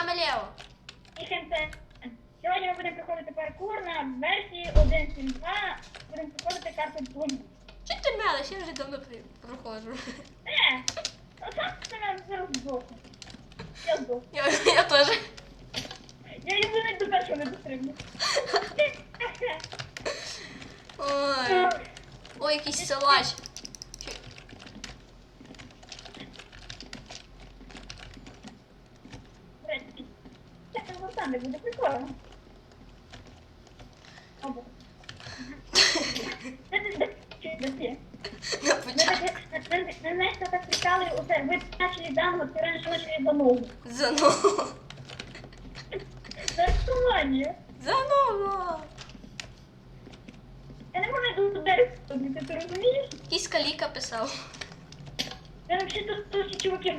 вами Лео. І. Сьогодні ми будемо проходити паркур на версії 1.7.2. Будемо проходити карту Блум. Чи ти мелиш? Я вже давно проходжу. Е, отак це зараз здохну. Я здохну. Я, я теж. Я єдиний до першого не дострибну. Ой. Ой, якийсь силач. Чи- Це там не буде прикольно. Або. Це ти чи досі? На початку. знаєш, що так прикали усе. Ви ти начали замову. Заново. Це актуальні. Заново. Я не можу до дерева, ти це розумієш? Якийсь каліка писав. Я взагалі тут трошки чуваки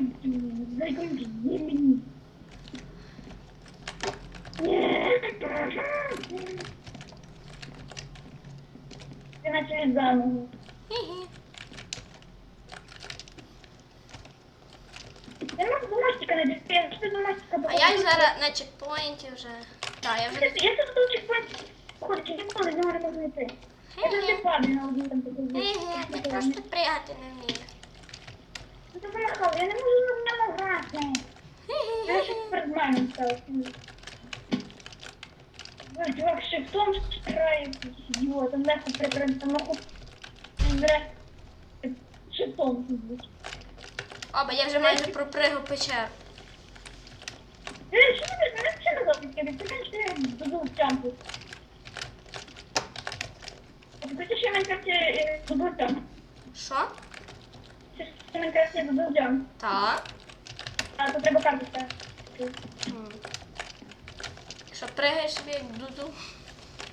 за якимось мені. Ти начали заново. Хі-хі. Я можу до мостика не дійти, що до мостика А я зараз на чекпоінті вже. Так, я вже. Я тут до чекпоінту походу, чи ніколи не можу знайти. Я завжди падаю на одну там таку Ге-ге, ти просто пригати не вмієш. Ну ти я не можу на ньому грати. Я Ге-ге. перед мене став. Чувак, шифтом грає, ідіот, там легко прикрити, там бере шифтом сидить. Оба, я вже майже пропригав печеру. Е, що ти знаєш, що чампу. Ти що Майнкрафті е, чамп? Що? Майнкрафті додав чамп? Так. А, то треба карту ставити. Що пригаєш собі як дуду?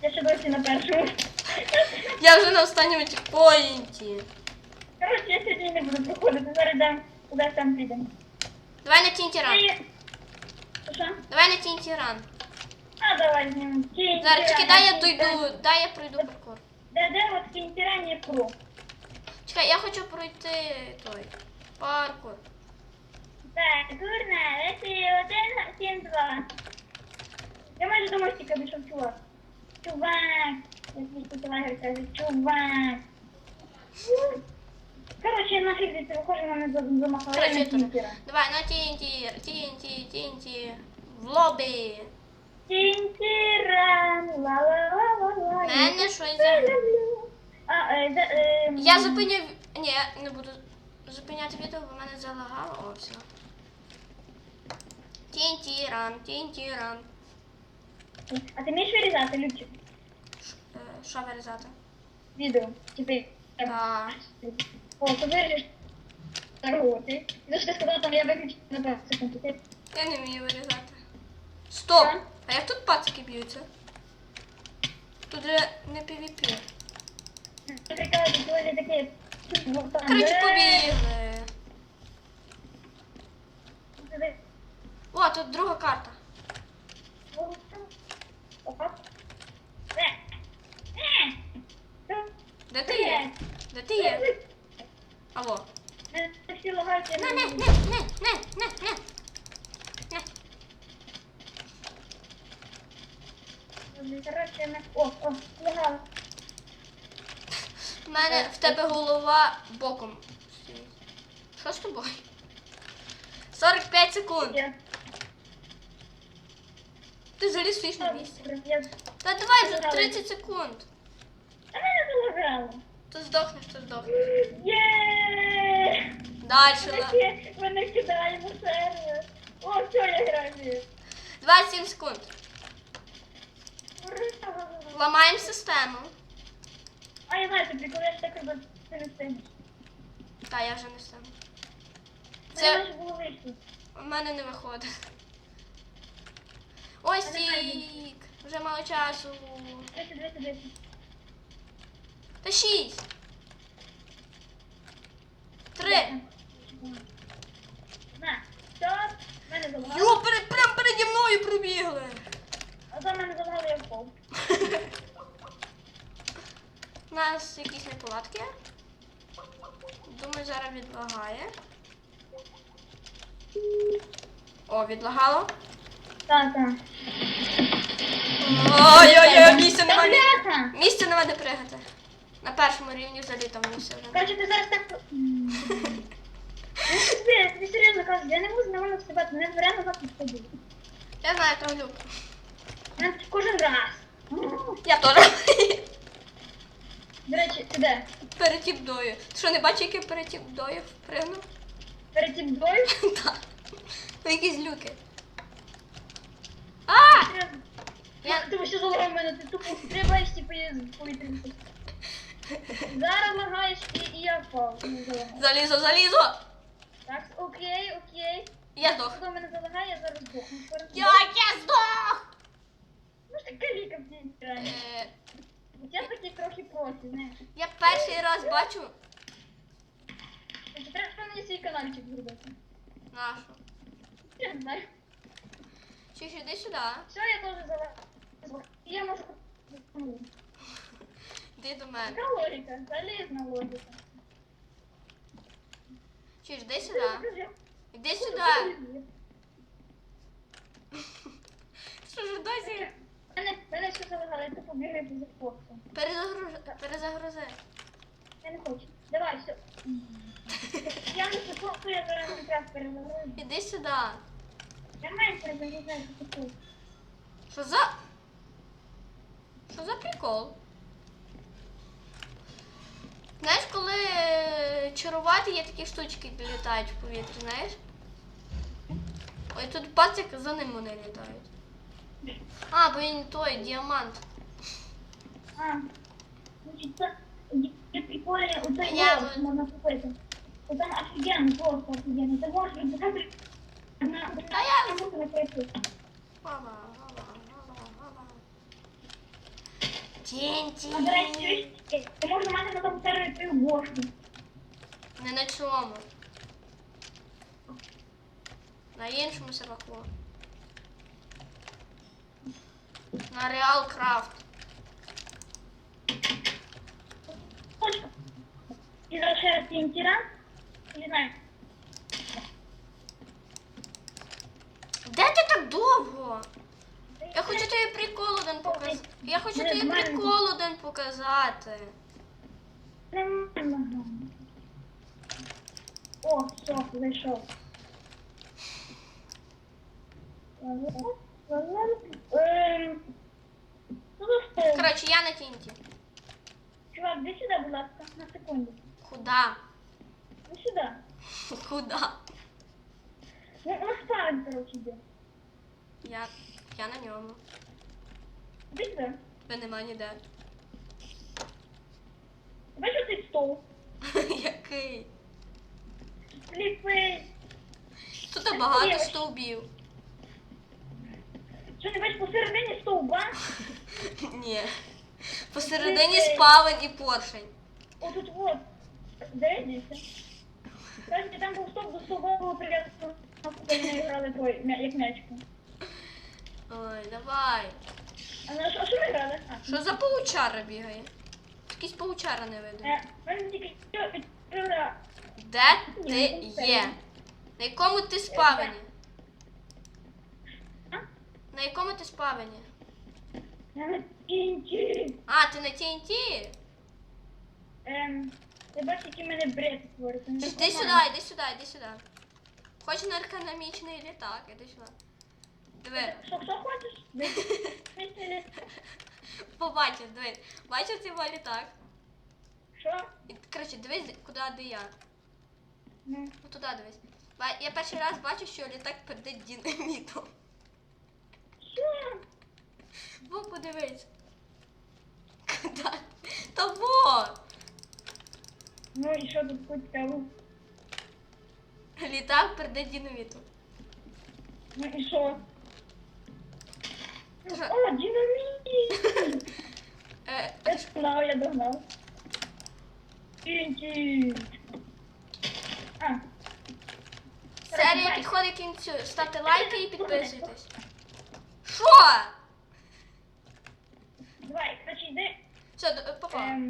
Я ще досі на першому. Я вже на останньому чекпоінті. Коротше, я сьогодні не буду проходити, зараз дам, куди там підемо. Давай на тінті ран. Що? Давай на тінті ран. А, давай знімемо. Кінь Зараз чекай, дай я дойду, дай я пройду паркур. Де, де от кінь тирані про? Чекай, я хочу пройти той паркур. Так, дурна, версії 1, 7, 2. Я майже до мостика вийшов, чувак. Чувак. Я тут лагер кажу, чувак. Коротше, нафіг звідси виходжу, мене за- замахали то- Давай на тінті, тінті, тінті. В лобі. Кінь ла-ла-ла-ла-ла. Мене щось за-. А, е, е, Я зупиню. Ні, не буду зупиняти відео, бо мене залагало. О, все. Тінті ран, тінті ран. А ти вмієш вирізати, Любчик? Е, Що вирізати? Відео. Типи. Так. О, ти виріжеш. Роти. І що ти сказав, там я виключу на 5 секунд. Ти Я не вмію вирізати. Стоп! А як тут пацики б'ються? Тут же не PvP. прикалуєш, такі... вот там, Коротше, е, побігли. О, тут друга карта. вот там. Опа. Е. Е. Де ти є? Де ти є? Алло. Не, не не, не, не, не, не. У мене в тебе голова боком. Що з тобою? 45 секунд. Ти взагалі стоїш на місці. Та давай за 30 секунд. А мене залагало. То здохнеш, то здохнеш. Є! Дальше. На- Ми не кидаємо сервер. О, все, я граю. 27 секунд. Ламаємо систему. А я знаю, тобі коли я ж так роблю, ти не встигнеш. Та я вже не встану. Це було у мене не виходить. Ось. Вже мало часу. 10, 10, 10. Та 6. 3. На, стоп. Мене залагало. Йо, пере, прям переді мною пробігли. А то мене залагало, я впав. У нас якісь неполадки. Думаю, зараз відлагає. О, відлагало. Та, та. Ой-ой-ой, місця Та немає. бляха! Місця нема де пригати. На першому рівні взагалі там місця вже. Короче, ти зараз так... М. Ну, тобі серйозно кажу, я не можу нормально вступати, мене реально так підходить. Я знаю травлюк. Мене кожен раз. Я теж. До речі, ти де? Перетіп дою. Ти що, не бачиш, який перетіп дою впригнув? Перед тим бою? Так. Ну, якісь люки. А! Серйозно. Я- ти ще залагав мене, ти тупо стрибаєш, з повітря. Зараз лагаєш і, і я впав. Залізо, залізо! Так, окей, окей. Я здох. Коли мене залагає, я зараз здохну. Як я здох! Ну ж ти каліка в день реально. Е, Я такий трохи проти, знаєш. Я перший раз бачу треба мені свій каналчик зробити. нашу. Я не знаю. Ж іди сюди. Все, я теж залагав. І я можу... Іди до мене. Така логіка, залізна логіка. Ж іди сюди. Іди сюди. Що ж досі? Мене, мене все залагало, я тупо бігаю за хлопцем. Перезагрузи. Перезагрузи. Я не хочу. Давай, все. Я не хочу, я не треба перезагрузити. Іди сюди. Я маю перезагрузити, що. За. Що за прикол? Знаєш, коли чарувати є такі штучки, які літають в повітрі, знаєш? Ой, тут пацик за ним вони літають. А, бо він той, діамант. А, це прикольно, у той можна купити. Там офігенно, просто офігенно. Ти можеш на Та я- баба, баба, баба. Тінь, А, до речі, тінь. чуєш, ти можеш мати на сервері твою. Не на чому. На іншому серваку. На Реал Крафт. Точка. І зараз ще раз ран. Не знаю. Де ти так довго? Я хочу тобі прикол один показати. Я хочу тобі прикол один показати. О, все, стол? Коротше, я на тінті. Чувак, іди сюди, будь ласка, на секунду. Куда? Іди сюди. Куда? На короче, іди. Я. Я на ньому. Іди сюди. Ви нема ніде. Бачиш цей стол? Який? Сліпий. Тут багато стовбів. Що не бачиш посередині стовба? Ні. Посередині спавен і поршень. О, тут вот. Де? Кажете, там був стовп до стовба було грали м'я- як м'ячку. Ой, давай. А на що, що ми грали? А, Що за паучара бігає? Якийсь паучара не видно. Е, тільки що. Де ти є? На якому ти спавені? На якому ти спавені? На інті. А, ти на TNT? Ем, ти бачиш, який в мене бред створиться. Не Іди сюди, іди сюди, іди сюди. Хоч на економічний літак, іди сюди. Диви. Що, що хочеш? Побачиш, дивись. Бачиш мой літак? Що? І, коротше, дивись, куди де я. Ну, Ну туди дивись. Ба- Я перший раз бачу, що літак перед динамітом. що? Во, подивись. Куди? Та во! Ну і що тут хоч? Літак перед динамітом. Ну і що? Що? О, динаміт! Е, Я ж знав, я догнав. Інті. А. серія підходить кінцю. Ставте лайки і підписуйтесь. Що? Давай, короче, йди. Все, папа. Ем,